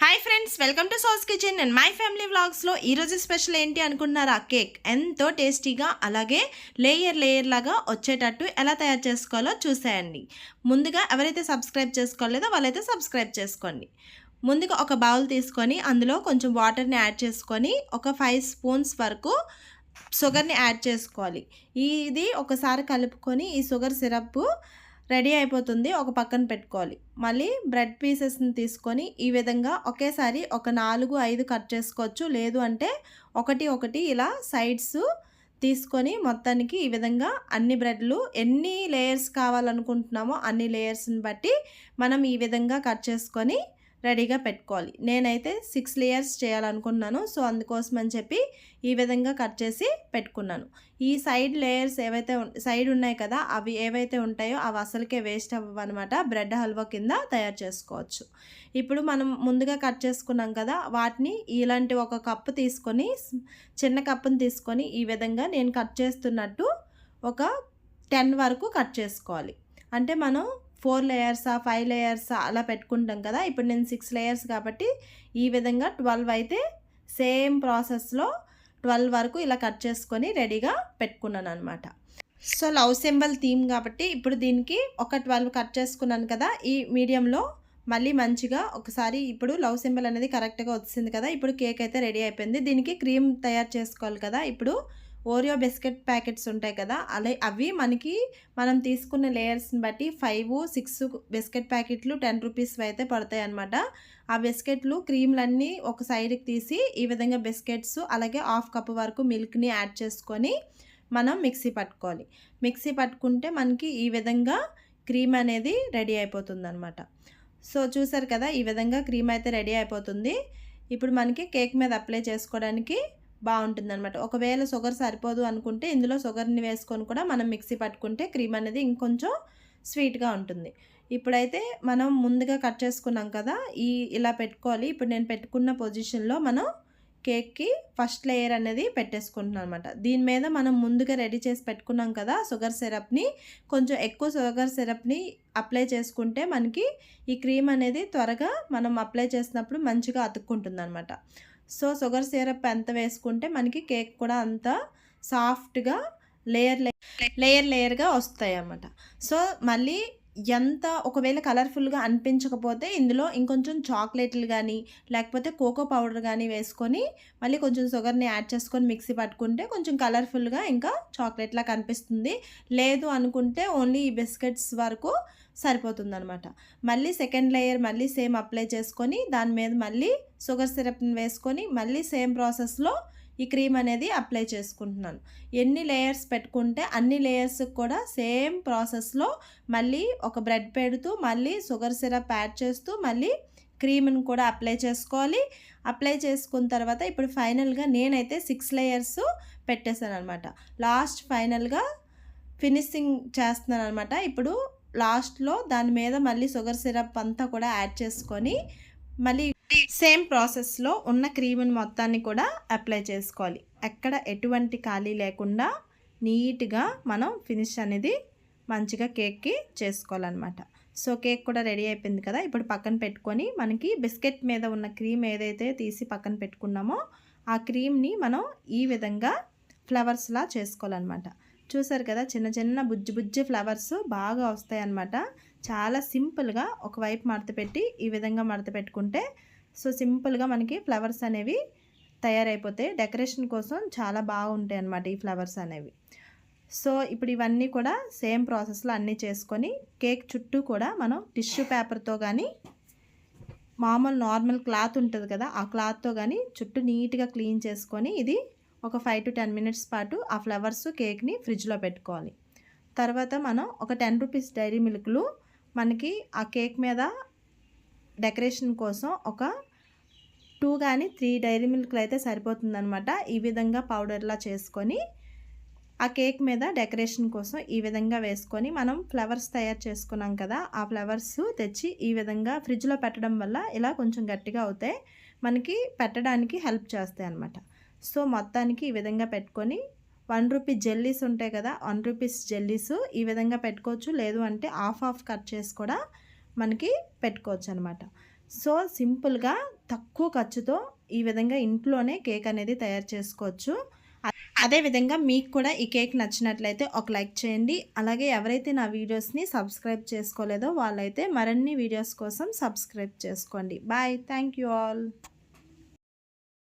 Hi friends welcome to Sas kitchen and my family వ్లాగ్స్లో ఈరోజు special ఏంటి అనుకున్నారా cake ఎంతో టేస్టీగా అలాగే లేయర్ లేయర్ లాగా వచ్చేటట్టు ఎలా తయారు చేసుకోవాలో చూసేయండి. ముందుగా ఎవరైతే సబ్స్క్రైబ్ చేసుకోలేదో వాళ్ళైతే సబ్స్క్రైబ్ చేసుకోండి. ముందుగా ఒక బౌల్ తీసుకొని అందులో కొంచెం వాటర్ని యాడ్ చేసుకొని ఒక ఫైవ్ స్పూన్స్ వరకు షుగర్ని యాడ్ చేసుకోవాలి. ఇది ఒకసారి కలుపుకొని ఈ షుగర్ సిరప్ రెడీ అయిపోతుంది ఒక పక్కన పెట్టుకోవాలి. మళ్ళీ బ్రెడ్ పీసెస్ని తీసుకొని ఈ విధంగా ఒకేసారి ఒక నాలుగు ఐదు కట్ చేసుకోవచ్చు. లేదు అంటే ఒకటి ఒకటి ఇలా సైడ్స్ తీసుకొని మొత్తానికి ఈ విధంగా అన్ని బ్రెడ్లు ఎన్ని లేయర్స్ కావాలనుకుంటున్నామో అన్ని లేయర్స్ని బట్టి మనం ఈ విధంగా కట్ చేసుకొని రెడీగా పెట్టుకోవాలి. నేనైతే సిక్స్ లేయర్స్ చేయాలనుకున్నాను సో అందుకోసం అని చెప్పి ఈ విధంగా కట్ చేసి పెట్టుకున్నాను. ఈ సైడ్ లేయర్స్ ఏవైతే సైడ్ ఉన్నాయి కదా అవి ఏవైతే ఉంటాయో అవి అసలుకే వేస్ట్ అవ్వనమాట బ్రెడ్ హల్వా కింద తయారు చేసుకోవచ్చు. ఇప్పుడు మనం ముందుగా కట్ చేసుకున్నాం కదా వాటిని ఇలాంటి ఒక కప్పు తీసుకొని చిన్న కప్పుని తీసుకొని ఈ విధంగా నేను కట్ చేస్తున్నట్టు ఒక టెన్ వరకు కట్ చేసుకోవాలి. అంటే మనం ఫోర్ లేయర్సా ఫైవ్ లేయర్సా అలా పెట్టుకుంటాం కదా. ఇప్పుడు నేను సిక్స్ లేయర్స్ కాబట్టి ఈ విధంగా ట్వెల్వ్ అయితే సేమ్ ప్రాసెస్లో ట్వెల్వ్ వరకు ఇలా కట్ చేసుకొని రెడీగా పెట్టుకున్నాను అనమాట సో లవ్ సింబల్ థీమ్ కాబట్టి ఇప్పుడు దీనికి ఒక ట్వెల్వ్ కట్ చేసుకున్నాను కదా. ఈ మీడియంలో మళ్ళీ మంచిగా ఒకసారి ఇప్పుడు లవ్ సింబల్ అనేది కరెక్ట్గా వచ్చింది కదా. ఇప్పుడు కేక్ అయితే రెడీ అయిపోయింది. దీనికి క్రీమ్ తయారు చేసుకోవాలి కదా. ఇప్పుడు ఓరియో బిస్కెట్ ప్యాకెట్స్ ఉంటాయి కదా అలా అవి మనకి మనం తీసుకున్న లేయర్స్ని బట్టి ఫైవ్ సిక్స్ బిస్కెట్ ప్యాకెట్లు టెన్ రూపీస్ అయితే పడతాయి అనమాట ఆ బిస్కెట్లు క్రీమ్లన్నీ ఒక సైడ్కి తీసి ఈ విధంగా బిస్కెట్స్ అలాగే హాఫ్ కప్ వరకు మిల్క్ని యాడ్ చేసుకొని మనం మిక్సీ పట్టుకోవాలి. మిక్సీ పట్టుకుంటే మనకి ఈ విధంగా క్రీమ్ అనేది రెడీ అయిపోతుంది అనమాట సో చూసారు కదా ఈ విధంగా క్రీమ్ అయితే రెడీ అయిపోతుంది. ఇప్పుడు మనకి కేక్ మీద అప్లై చేసుకోవడానికి బాగుంటుంది అనమాట ఒకవేళ షుగర్ సరిపోదు అనుకుంటే ఇందులో షుగర్ని వేసుకొని కూడా మనం మిక్సీ పట్టుకుంటే క్రీమ్ అనేది ఇంకొంచెం స్వీట్గా ఉంటుంది. ఇప్పుడైతే మనం ముందుగా కట్ చేసుకున్నాం కదా ఈ ఇలా పెట్టుకోవాలి. ఇప్పుడు నేను పెట్టుకున్న పొజిషన్లో మనం కేక్కి ఫస్ట్ లేయర్ అనేది పెట్టేసుకుంటున్నాం అనమాట దీని మీద మనం ముందుగా రెడీ చేసి పెట్టుకున్నాం కదా షుగర్ సిరప్ని కొంచెం ఎక్కువ షుగర్ సిరప్ని అప్లై చేసుకుంటే మనకి ఈ క్రీమ్ అనేది త్వరగా మనం అప్లై చేసినప్పుడు మంచిగా అతుక్కుంటుంది అనమాట సో షుగర్ సిరప్ ఎంత వేసుకుంటే మనకి కేక్ కూడా అంత సాఫ్ట్గా లేయర్ లేయర్ లేయర్గా వస్తాయి అన్నమాట సో మళ్ళీ ఎంత ఒకవేళ కలర్ఫుల్గా అనిపించకపోతే ఇందులో ఇంకొంచెం చాక్లెట్లు కానీ లేకపోతే కోకో పౌడర్ కానీ వేసుకొని మళ్ళీ కొంచెం షుగర్ని యాడ్ చేసుకొని మిక్సీ పట్టుకుంటే కొంచెం కలర్ఫుల్గా ఇంకా చాక్లెట్లా కనిపిస్తుంది. లేదు అనుకుంటే ఓన్లీ ఈ బిస్కెట్స్ వరకు సరిపోతుంది అనమాట మళ్ళీ సెకండ్ లేయర్ మళ్ళీ సేమ్ అప్లై చేసుకొని దాని మీద మళ్ళీ షుగర్ సిరప్ని వేసుకొని మళ్ళీ సేమ్ ప్రాసెస్లో ఈ క్రీమ్ అనేది అప్లై చేసుకుంటున్నాను. ఎన్ని లేయర్స్ పెట్టుకుంటే అన్ని లేయర్స్ కూడా సేమ్ ప్రాసెస్లో మళ్ళీ ఒక బ్రెడ్ పెడుతూ మళ్ళీ షుగర్ సిరప్ యాడ్ చేస్తూ మళ్ళీ క్రీమ్ని కూడా అప్లై చేసుకోవాలి. అప్లై చేసుకున్న తర్వాత ఇప్పుడు ఫైనల్గా నేనైతే సిక్స్ లేయర్స్ పెట్టేశాను అనమాట లాస్ట్ ఫైనల్గా ఫినిషింగ్ చేస్తున్నాను అనమాట ఇప్పుడు లాస్ట్లో దాని మీద మళ్ళీ షుగర్ సిరప్ అంతా కూడా యాడ్ చేసుకొని మళ్ళీ సేమ్ ప్రాసెస్లో ఉన్న క్రీమ్ని మొత్తాన్ని కూడా అప్లై చేసుకోవాలి. ఎక్కడ ఎటువంటి ఖాళీ లేకుండా నీట్గా మనం ఫినిష్ అనేది మంచిగా కేక్కి చేసుకోవాలన్నమాట. సో కేక్ కూడా రెడీ అయిపోయింది కదా ఇప్పుడు పక్కన పెట్టుకొని మనకి బిస్కెట్ మీద ఉన్న క్రీమ్ ఏదైతే తీసి పక్కన పెట్టుకున్నామో ఆ క్రీమ్ని మనం ఈ విధంగా ఫ్లవర్స్లా చేసుకోవాలన్నమాట. చూసారు కదా చిన్న చిన్న బుజ్జి బుజ్జి ఫ్లవర్స్ బాగా వస్తాయి అన్నమాట చాలా సింపుల్గా ఒకవైపు మడత పెట్టి ఈ విధంగా మడత పెట్టుకుంటే సో సింపుల్గా మనకి ఫ్లవర్స్ అనేవి తయారైపోతాయి. డెకరేషన్ కోసం చాలా బాగుంటాయి అన్నమాట ఈ ఫ్లవర్స్ అనేవి. సో ఇప్పుడు ఇవన్నీ కూడా సేమ్ ప్రాసెస్లో అన్నీ చేసుకొని కేక్ చుట్టూ కూడా మనం టిష్యూ పేపర్తో కానీ మామూలు నార్మల్ క్లాత్ ఉంటుంది కదా ఆ క్లాత్తో కానీ చుట్టూ నీట్గా క్లీన్ చేసుకొని ఇది ఒక ఫైవ్ టు టెన్ మినిట్స్ పాటు ఆ ఫ్లవర్స్ కేక్ని ఫ్రిడ్జ్లో పెట్టుకోవాలి. తర్వాత మనం ఒక టెన్ రూపీస్ డైరీ మిల్క్లు మనకి ఆ కేక్ మీద డెకరేషన్ కోసం ఒక టూ కానీ త్రీ డైరీ మిల్క్లు అయితే సరిపోతుందనమాట ఈ విధంగా పౌడర్లా చేసుకొని ఆ కేక్ మీద డెకరేషన్ కోసం ఈ విధంగా వేసుకొని మనం ఫ్లవర్స్ తయారు చేసుకున్నాం కదా ఆ ఫ్లవర్స్ తెచ్చి ఈ విధంగా ఫ్రిడ్జ్లో పెట్టడం వల్ల ఇలా కొంచెం గట్టిగా అవుతాయి. మనకి పెట్టడానికి హెల్ప్ చేస్తాయి అన్నమాట. సో మొత్తానికి ఈ విధంగా పెట్టుకొని వన్ రూపీ జెల్లీస్ ఉంటాయి కదా వన్ రూపీస్ జెల్లీస్ ఈ విధంగా పెట్టుకోవచ్చు. లేదు అంటే హాఫ్ హాఫ్ కట్ చేసి కూడా మనకి పెట్టుకోవచ్చు అనమాట సో సింపుల్గా తక్కువ ఖర్చుతో ఈ విధంగా ఇంట్లోనే కేక్ అనేది తయారు చేసుకోవచ్చు. అదేవిధంగా మీకు కూడా ఈ కేక్ నచ్చినట్లయితే ఒక లైక్ చేయండి. అలాగే ఎవరైతే నా వీడియోస్ని సబ్స్క్రైబ్ చేసుకోలేదో వాళ్ళైతే మరిన్ని వీడియోస్ కోసం సబ్స్క్రైబ్ చేసుకోండి. బాయ్. Thank you all.